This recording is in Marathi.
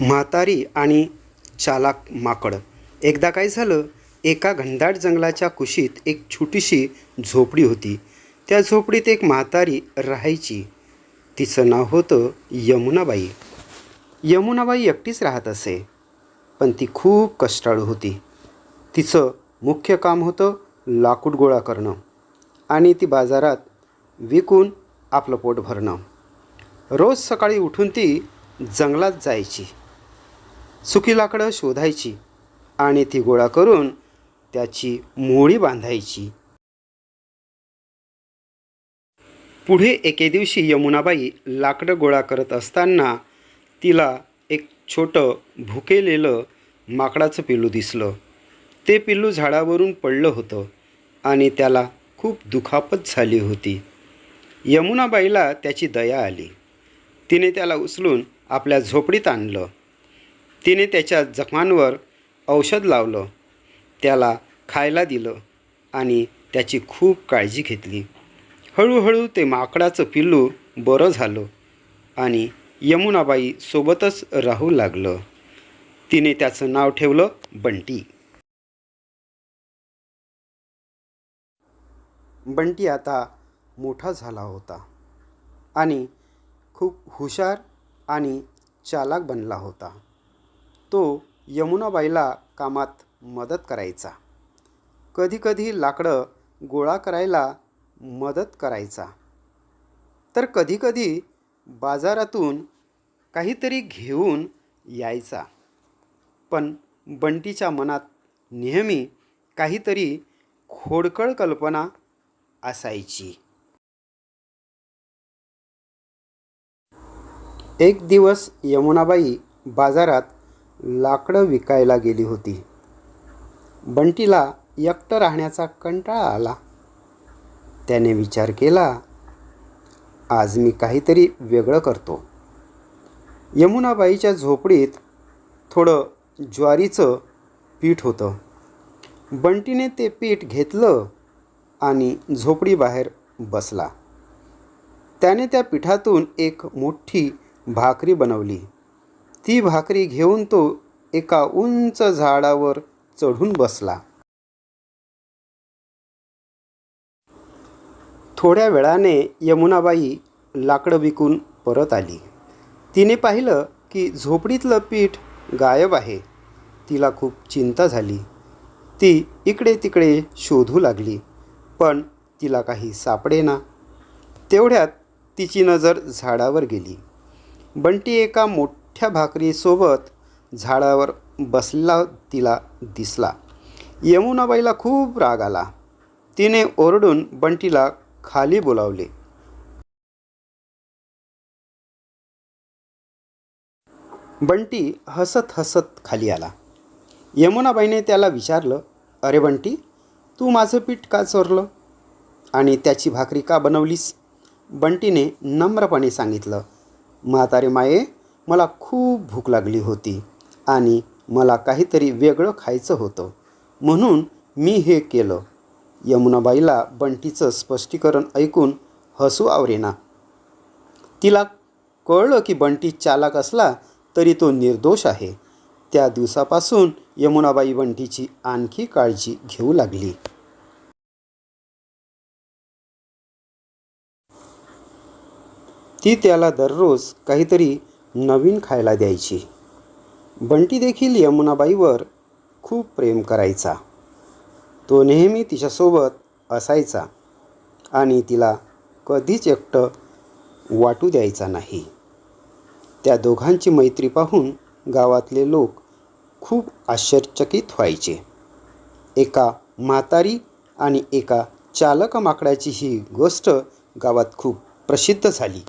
म्हातारी आणि चालाक माकड. एकदा काय झालं एका घनदाट जंगलाच्या कुशीत एक छोटीशी झोपडी होती. त्या झोपडीत एक म्हातारी राहायची. तिचं नाव होतं यमुनाबाई. यमुनाबाई एकटीच राहत असे पण ती खूप कष्टाळू होती. तिचं मुख्य काम होतं लाकूड गोळा करणं आणि ती बाजारात विकून आपलं पोट भरणं. रोज सकाळी उठून ती जंगलात जायची. सुकी लाकडं शोधायची आणि ती गोळा करून त्याची मोळी बांधायची. पुढे एके दिवशी यमुनाबाई लाकडं गोळा करत असताना तिला एक छोटं भुकेलेलं माकडाचं पिल्लू दिसलं. ते पिल्लू झाडावरून पडलं होतं आणि त्याला खूप दुखापत झाली होती. यमुनाबाईला त्याची दया आली. तिने त्याला उचलून आपल्या झोपडीत आणलं. तिने त्याच्या जखमांवर औषध लावलं त्याला खायला दिलं आणि त्याची खूप काळजी घेतली. हळूहळू ते माकडाचं पिल्लू बरं झालं आणि यमुनाबाई सोबतच राहू लागलं. तिने त्याचं नाव ठेवलं बंटी. बंटी आता मोठा झाला होता आणि खूप हुशार आणि चालाक बनला होता. तो यमुनाबाईला कामात मदत करायचा. कधीकधी लाकडं गोळा करायला मदत करायचा. तर कधीकधी बाजारातून काहीतरी घेऊन यायचा. पण बंटीच्या मनात नेहमी काहीतरी खोडकळ कल्पना असायची. एक दिवस यमुनाबाई बाजारात लाकडं विकायला गेली होती. बंटीला एकटं राहण्याचा कंटाळा आला. त्याने विचार केला आज मी काहीतरी वेगळं करतो. यमुनाबाईच्या झोपडीत थोडं ज्वारीचं पीठ होतं. बंटीने ते पीठ घेतलं आणि झोपडीबाहेर बसला. त्याने त्या पिठातून एक मोठी भाकरी बनवली. ती भाकरी घेऊन तो एका उंच झाडावर चढून बसला. थोड्या वेळाने यमुनाबाई लाकडं विकून परत आली. तिने पाहिलं की झोपडीतलं पीठ गायब आहे. तिला खूप चिंता झाली. ती इकडे तिकडे शोधू लागली पण तिला काही सापडेना. तेवढ्यात तिची नजर झाडावर गेली. बंटी एका मोठ्या भाकरीसोबत झाडावर बसला तिला दिसला. यमुनाबाईला खूप राग आला. तिने ओरडून बंटीला खाली बोलावले. बंटी हसत हसत खाली आला. यमुनाबाईने त्याला विचारलं अरे बंटी तू माझं पीठ का चोरलं? आणि त्याची भाकरी का बनवलीस? बंटीने नम्रपणे सांगितलं म्हातारे माये मला खूप भूक लागली होती आणि मला काहीतरी वेगळं खायचं होतं. म्हणून मी हे केलं. यमुनाबाईला बंटीचं स्पष्टीकरण ऐकून हसू आवरेना. तिला कळलं की बंटी चालाक असला तरी तो निर्दोष आहे. त्या दिवसापासून यमुनाबाई बंटीची आणखी काळजी घेऊ लागली. ती त्याला दररोज काहीतरी नवीन खायला द्यायची. बंटी देखील यमुनाबाईवर खूप प्रेम करायचा. तो नेहमी तिच्यासोबत असायचा आणि तिला कधीच एकटं वाटू द्यायचा नाही. त्या दोघांची मैत्री पाहून गावातले लोक खूप आश्चर्यचकित व्हायचे. एका म्हातारी आणि एका चालक माकडाची ही गोष्ट गावात खूप प्रसिद्ध झाली.